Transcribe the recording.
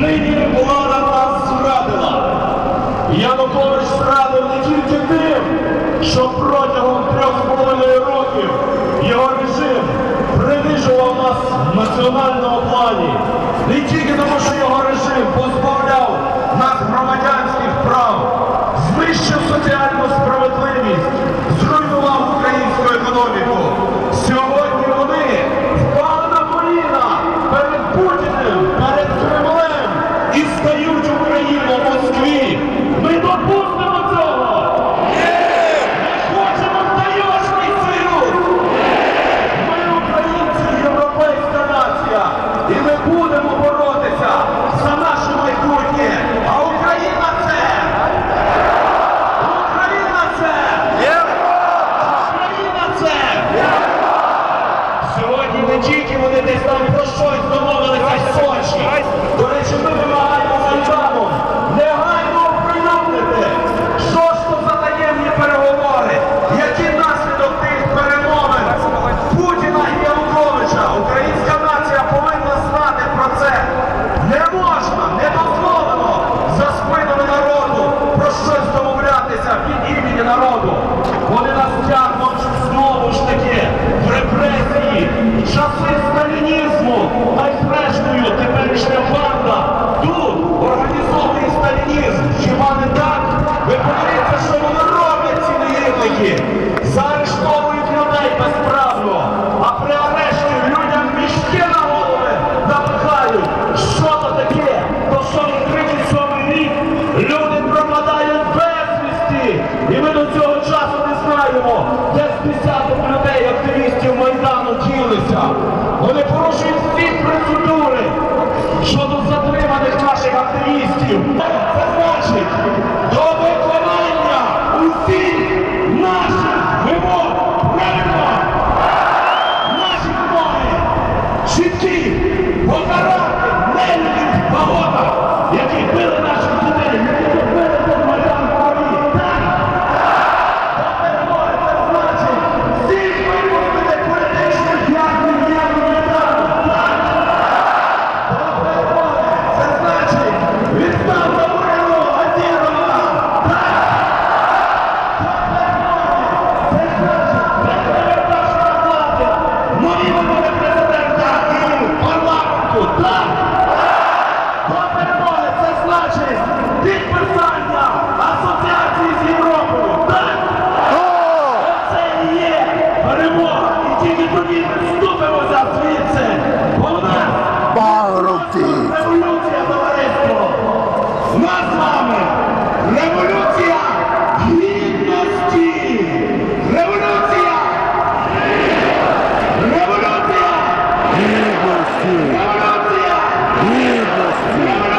Нині влада нас зрадила. Янукович зрадив не тільки тим, що протягом трьох з половиною років його режим принижував нас в національному плані. Не тільки тому, що його режим позбавив. Допустимо цього! Ми хочемо таєшний союз! Ми українці, європейська нація, і ми будемо боротися за наше майбутнє. А Україна це! Україна це! Україна це! Сьогодні не тільки вони десь там про щось домовилися в Сочі. Теперішня банда тут організований сталінізм. Хіба не так? Ви подивіться, що вони роблять ці негідники. Заарештовують людей безправно, а при арешті людям мішки на голови напихають. Що то таке? То що в 37 рік Yeah.